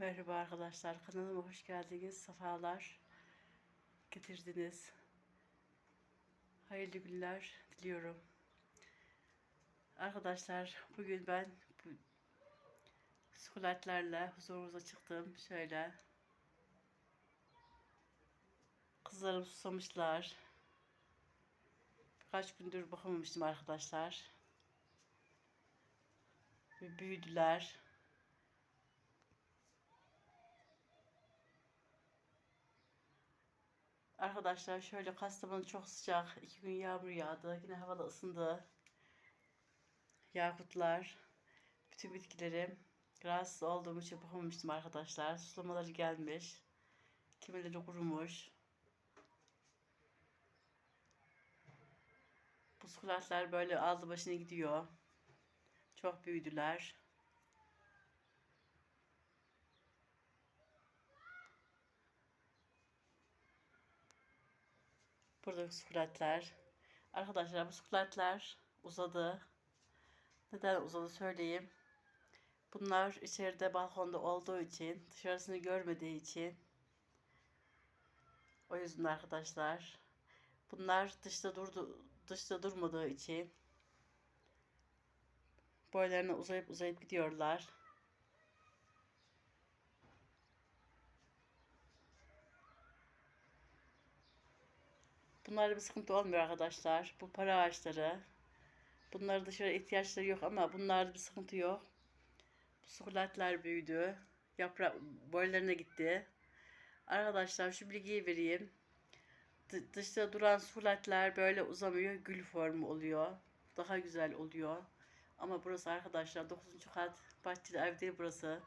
Merhaba arkadaşlar, kanalıma hoş geldiniz. Sefalar getirdiniz. Hayırlı günler diliyorum. Arkadaşlar, bugün ben bu sukulatlerle huzurunuza çıktım. Şöyle. Kızlarım susamışlar. Birkaç gündür bakamamıştım arkadaşlar. Büyüdüler. Arkadaşlar şöyle Kastamonu çok sıcak. iki gün yağmur yağdı. Yine hava da ısındı. Yakutlar. Bütün bitkilerim. Rahatsız olduğum için bakamamıştım arkadaşlar. Sulamaları gelmiş. Kimileri kurumuş. Bu böyle aldı başına gidiyor. Çok büyüdüler. Burada sukulatlar. Arkadaşlar bu sukulatlar uzadı. Neden uzadı söyleyeyim. Bunlar içeride balkonda olduğu için, dışarısını görmediği için. O yüzden arkadaşlar. Bunlar dışta durdu, dışta durmadığı için boylarına uzayıp uzayıp gidiyorlar. Bunlarda bir sıkıntı olmuyor arkadaşlar. Bu para ağaçları. Bunların dışarı ihtiyaçları yok ama bunlarda bir sıkıntı yok. Bu sukulatlar büyüdü. Yaprak boylarına gitti. Arkadaşlar şu bilgiyi vereyim. D- dışta duran sukulatlar böyle uzamıyor. Gül formu oluyor. Daha güzel oluyor. Ama burası arkadaşlar 9. kat bahçeli ev değil burası.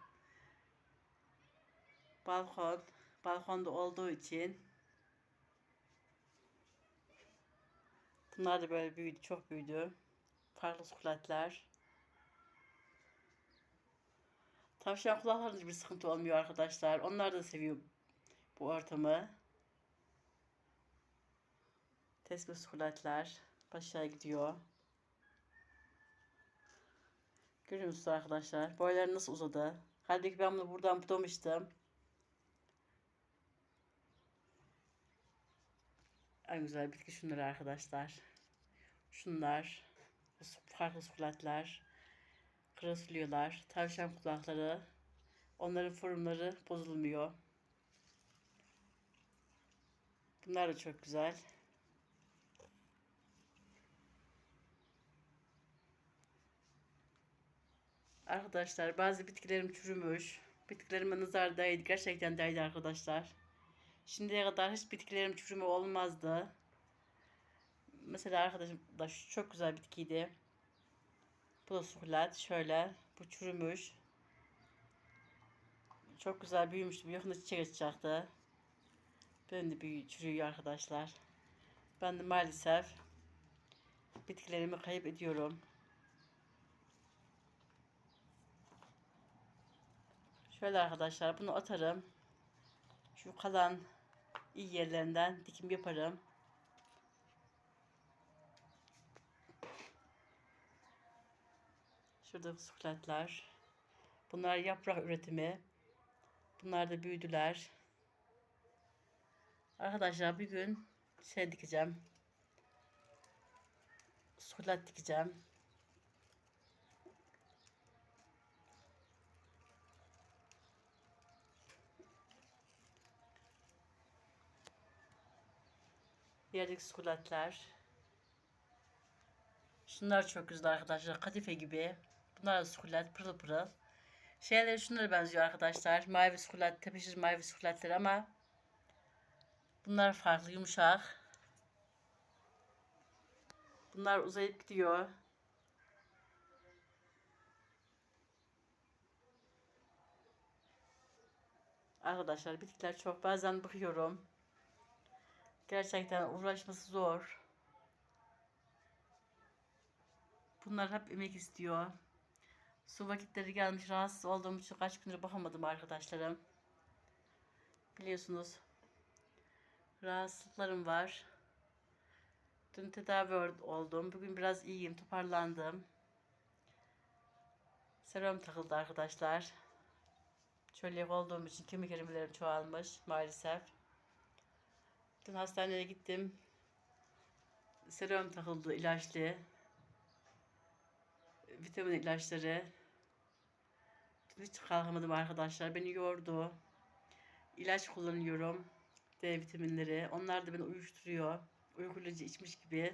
Balkon. Balkonda olduğu için Bunlar da böyle büyüdü, çok büyüdü. Farklı sukulatlar. Tavşan kulaklarında bir sıkıntı olmuyor arkadaşlar. Onlar da seviyor bu ortamı. Tespih sukulatlar. Başa gidiyor. Görüyor musunuz arkadaşlar? Boyları nasıl uzadı? Halbuki ben bunu buradan budamıştım. En güzel bitki şunları arkadaşlar. Şunlar. Farklı sukulatlar. Kırasılıyorlar. Tavşan kulakları. Onların formları bozulmuyor. Bunlar da çok güzel. Arkadaşlar bazı bitkilerim çürümüş. Bitkilerime nazar değdi. Gerçekten değdi arkadaşlar. Şimdiye kadar hiç bitkilerim çürüme olmazdı. Mesela arkadaşım da şu çok güzel bitkiydi. Bu da sukulat. Şöyle. Bu çürümüş. Çok güzel büyümüştü. Yakında çiçek açacaktı. Benim de büyü, çürüyor arkadaşlar. Ben de maalesef bitkilerimi kayıp ediyorum. Şöyle arkadaşlar bunu atarım. Şu kalan iyi yerlerinden dikim yaparım. Şurada sukulatlar. Bunlar yaprak üretimi. Bunlar da büyüdüler. Arkadaşlar bir gün şey dikeceğim. Sukulat dikeceğim. Yerdeki sukulatlar. Şunlar çok güzel arkadaşlar. Kadife gibi. Bunlar da sukulat pırıl pırıl. Şeyleri şunlara benziyor arkadaşlar. Mavi sukulat, tepeşir mavi sukulatlar ama bunlar farklı yumuşak. Bunlar uzayıp gidiyor. Arkadaşlar bitkiler çok bazen bakıyorum. Gerçekten uğraşması zor. Bunlar hep emek istiyor. Su vakitleri gelmiş rahatsız olduğum için kaç gündür bakamadım arkadaşlarım. Biliyorsunuz rahatsızlıklarım var. Dün tedavi oldum. Bugün biraz iyiyim, toparlandım. Serum takıldı arkadaşlar. Çölyak olduğum için kemik erimlerim çoğalmış maalesef. Dün hastaneye gittim. Serum takıldı ilaçlı. Vitamin ilaçları. Hiç kalkamadım arkadaşlar. Beni yordu. İlaç kullanıyorum. D vitaminleri. Onlar da beni uyuşturuyor. Uykulayıcı içmiş gibi.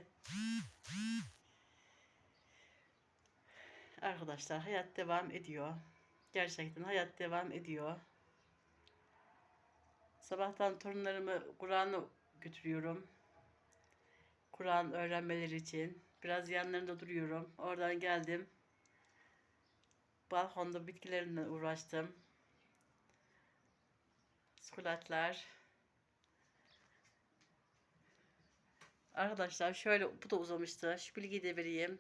Arkadaşlar hayat devam ediyor. Gerçekten hayat devam ediyor. Sabahtan torunlarımı Kur'an'ı götürüyorum. Kur'an öğrenmeleri için. Biraz yanlarında duruyorum. Oradan geldim. Balkonda bitkilerimle uğraştım. Skulatlar. Arkadaşlar şöyle bu da uzamıştı. Şu bilgiyi de vereyim.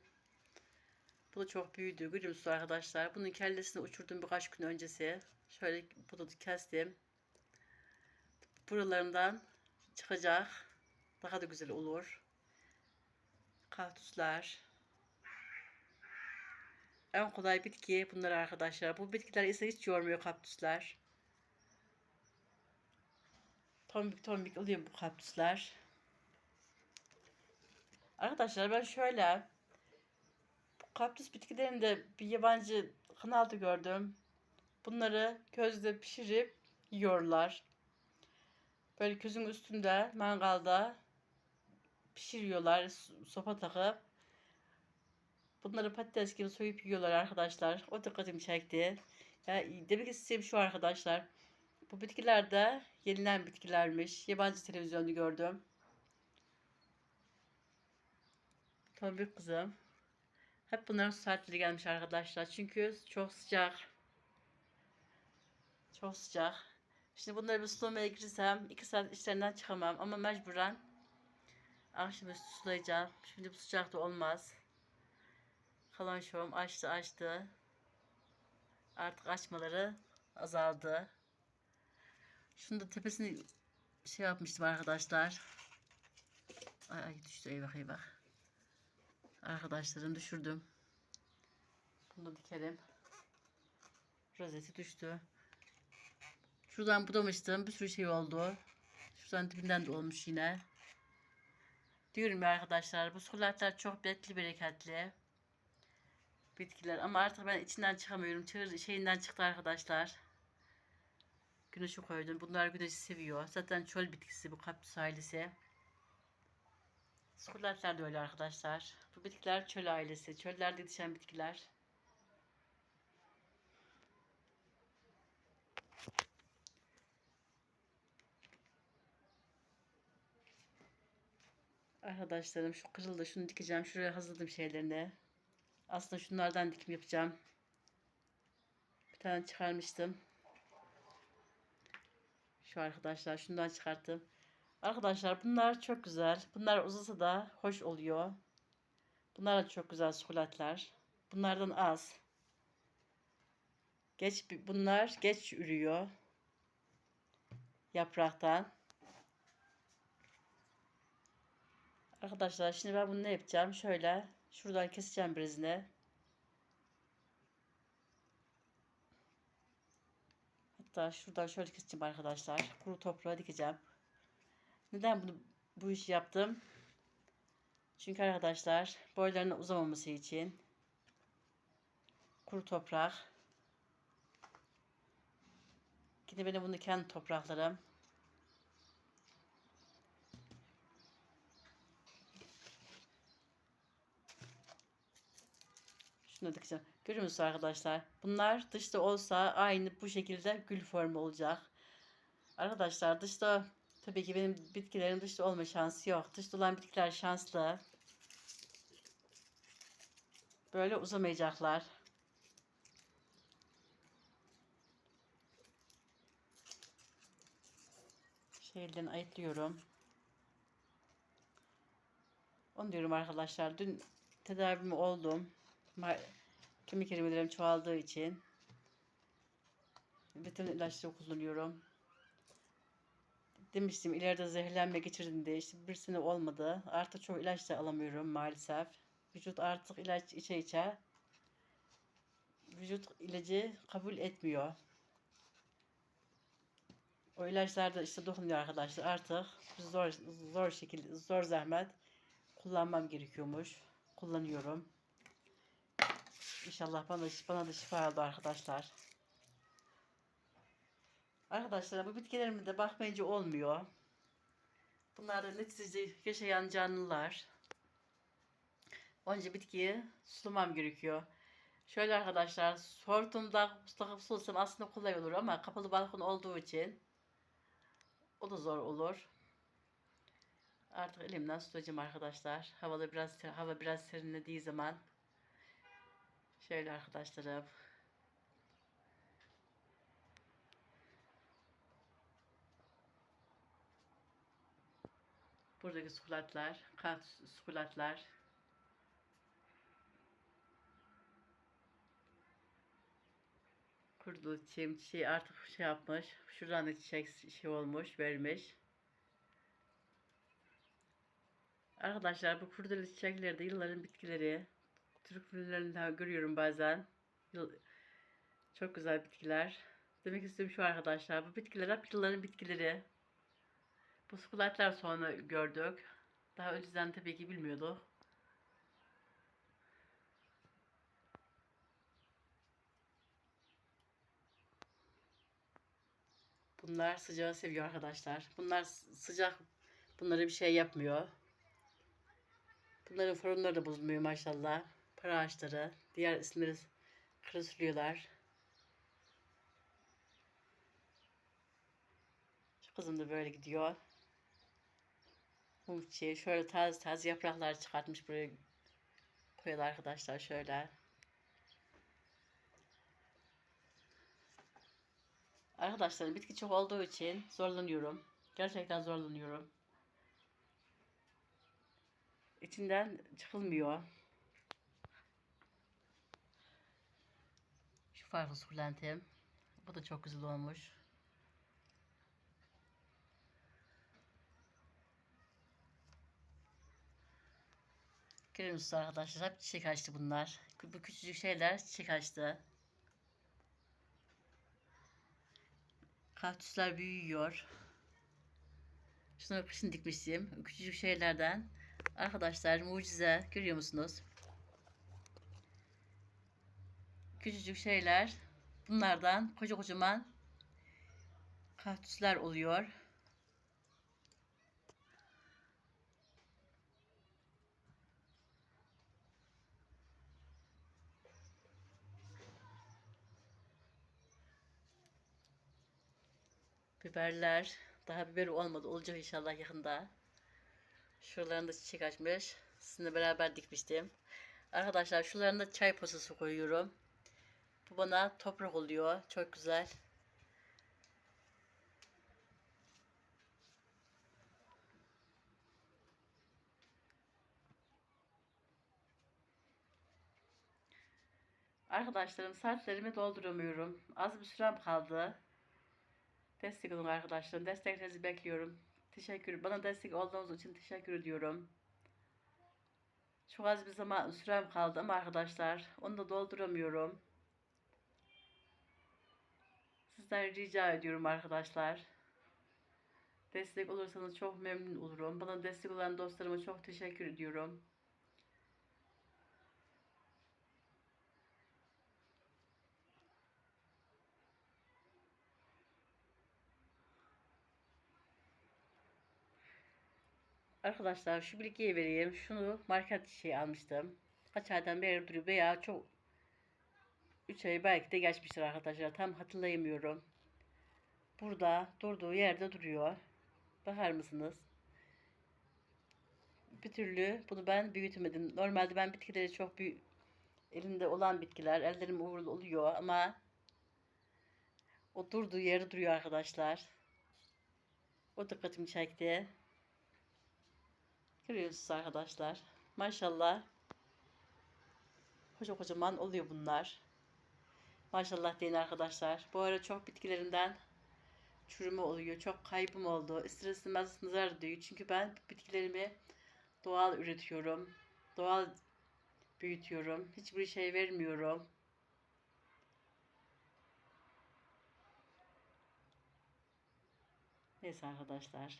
Bu da çok büyüdü. Gülümsü arkadaşlar. Bunun kellesini uçurdum birkaç gün öncesi. Şöyle bu da kestim. Buralarından çıkacak. Daha da güzel olur. Kaktüsler. En kolay bitki bunlar arkadaşlar. Bu bitkiler ise hiç yormuyor kaktüsler. Tombik tombik oluyor bu kaktüsler. Arkadaşlar ben şöyle kaktüs bitkilerinde bir yabancı kanalda gördüm. Bunları közde pişirip yiyorlar. Böyle közün üstünde mangalda pişiriyorlar sopa takıp. Bunları patates gibi soyup yiyorlar arkadaşlar. O dikkatimi çekti. Ya, demek istediğim şu arkadaşlar. Bu bitkiler de yenilen bitkilermiş. Yabancı televizyonda gördüm. Tabii kızım. Hep bunların su saatleri gelmiş arkadaşlar. Çünkü çok sıcak. Çok sıcak. Şimdi bunları bir sulamaya girsem 2 saat içlerinden çıkamam. Ama mecburen akşam üstü sulayacağım. Şimdi bu sıcakta olmaz. Kalan şovum açtı açtı. Artık açmaları azaldı. Şunu da tepesini şey yapmıştım arkadaşlar. Ay, ay düştü eyvah eyvah. Arkadaşlarım düşürdüm. Bunu da dikelim. Rozeti düştü. Şuradan budamıştım. Bir sürü şey oldu. Şuradan dibinden de olmuş yine. Diyorum ya arkadaşlar bu sulatlar çok bekli bereketli. Bitkiler ama artık ben içinden çıkamıyorum. Çığır şeyinden çıktı arkadaşlar. Güneşi koydum. Bunlar güneşi seviyor. Zaten çöl bitkisi bu kaktüs ailesi. Sukulatlar da öyle arkadaşlar. Bu bitkiler çöl ailesi. Çöllerde yetişen bitkiler. Arkadaşlarım şu kırıldı. Şunu dikeceğim. Şuraya hazırladım şeylerini. Aslında şunlardan dikim yapacağım. Bir tane çıkarmıştım. Şu arkadaşlar şundan çıkarttım. Arkadaşlar bunlar çok güzel. Bunlar uzasa da hoş oluyor. Bunlar da çok güzel sukulatlar. Bunlardan az. Geç bunlar geç ürüyor. Yapraktan. Arkadaşlar şimdi ben bunu ne yapacağım? Şöyle şuradan keseceğim birazını. Hatta şuradan şöyle keseceğim arkadaşlar. Kuru toprağa dikeceğim. Neden bunu bu işi yaptım? Çünkü arkadaşlar boylarının uzamaması için kuru toprak. Yine benim bunu kendi topraklarım. Dikeceğim. Görüyor musunuz arkadaşlar? Bunlar dışta olsa aynı bu şekilde gül formu olacak. Arkadaşlar dışta tabii ki benim bitkilerim dışta olma şansı yok. Dışta olan bitkiler şanslı. Böyle uzamayacaklar. Şeyden ayıtlıyorum. Onu diyorum arkadaşlar. Dün tedavimi oldum. Kemik erimelerim çoğaldığı için bütün ilaçları kullanıyorum. Demiştim ileride zehirlenme geçirdim diye işte bir sene olmadı. Artık çok ilaç da alamıyorum maalesef. Vücut artık ilaç içe içe vücut ilacı kabul etmiyor. O ilaçlar da işte dokunuyor arkadaşlar. Artık zor zor şekilde zor zahmet kullanmam gerekiyormuş. Kullanıyorum. İnşallah bana, bana da şifa oldu arkadaşlar. Arkadaşlar bu bitkilerime de bakmayınca olmuyor. Bunlar da neticede yaşayan canlılar. Önce bitkiyi sulamam gerekiyor. Şöyle arkadaşlar, hortumda takıp sulasam aslında kolay olur ama kapalı balkon olduğu için o da zor olur. Artık elimden tutacağım arkadaşlar. Havada biraz hava biraz serinlediği zaman şöyle arkadaşlarım. Buradaki sukulatlar, kat sukulatlar. Kurdu çiçeğim çiçeği artık şey yapmış. Şuradan da çiçek şey olmuş, vermiş. Arkadaşlar bu kurdele çiçekleri de yılların bitkileri. Türk filmlerinde görüyorum bazen. Çok güzel bitkiler. Demek istediğim şu arkadaşlar. Bu bitkiler hep yılların bitkileri. Bu sukulatlar sonra gördük. Daha önceden tabii ki bilmiyorduk. Bunlar sıcağı seviyor arkadaşlar. Bunlar sıcak bunlara bir şey yapmıyor. Bunların sorunları da bozulmuyor maşallah. Para ağaçları. Diğer isimleri kırısılıyorlar. Şu kızım da böyle gidiyor. Mum çiçeği şöyle taze taze yapraklar çıkartmış buraya koyuyorlar arkadaşlar şöyle. Arkadaşlar bitki çok olduğu için zorlanıyorum. Gerçekten zorlanıyorum. İçinden çıkılmıyor. Şu farklı sukulentim. Bu da çok güzel olmuş. Görüyor musunuz arkadaşlar? Hep çiçek açtı bunlar. Bu küçücük şeyler çiçek açtı. Kaktüsler büyüyor. Şunları kışın dikmiştim. Küçücük şeylerden. Arkadaşlar mucize görüyor musunuz? Küçücük şeyler. Bunlardan koca kocaman kaktüsler oluyor. Biberler. Daha biber olmadı. Olacak inşallah yakında. Şuralarında çiçek açmış. Sizinle beraber dikmiştim. Arkadaşlar şuralarında çay posası koyuyorum. Bu bana toprak oluyor. Çok güzel. Arkadaşlarım saatlerimi dolduramıyorum. Az bir sürem kaldı. Destek olun arkadaşlarım. Desteklerinizi bekliyorum. Teşekkür. Bana destek olduğunuz için teşekkür ediyorum. Çok az bir zaman sürem kaldı ama arkadaşlar onu da dolduramıyorum. Sizden rica ediyorum arkadaşlar. Destek olursanız çok memnun olurum. Bana destek olan dostlarıma çok teşekkür ediyorum. Arkadaşlar şu bilgiyi vereyim. Şunu market şey almıştım. Kaç aydan beri duruyor veya çok 3 ay belki de geçmiştir arkadaşlar. Tam hatırlayamıyorum. Burada durduğu yerde duruyor. Bakar mısınız? Bir türlü bunu ben büyütmedim. Normalde ben bitkileri çok büyük elimde olan bitkiler ellerim uğurlu oluyor ama o durduğu yerde duruyor arkadaşlar. O dikkatimi çekti. Görüyorsunuz arkadaşlar. Maşallah. Koca kocaman oluyor bunlar. Maşallah deyin arkadaşlar. Bu ara çok bitkilerimden çürüme oluyor. Çok kaybım oldu. İster nazar diyor. Çünkü ben bitkilerimi doğal üretiyorum. Doğal büyütüyorum. Hiçbir şey vermiyorum. Neyse arkadaşlar.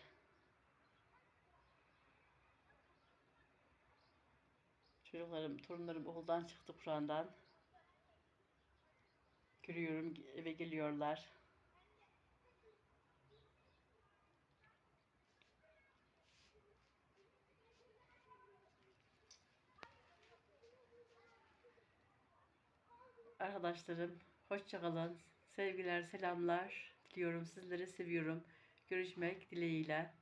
Çocuklarım, torunlarım okuldan çıktı Kur'an'dan. Görüyorum eve geliyorlar. Arkadaşlarım hoşça kalın. Sevgiler, selamlar diliyorum. Sizleri seviyorum. Görüşmek dileğiyle.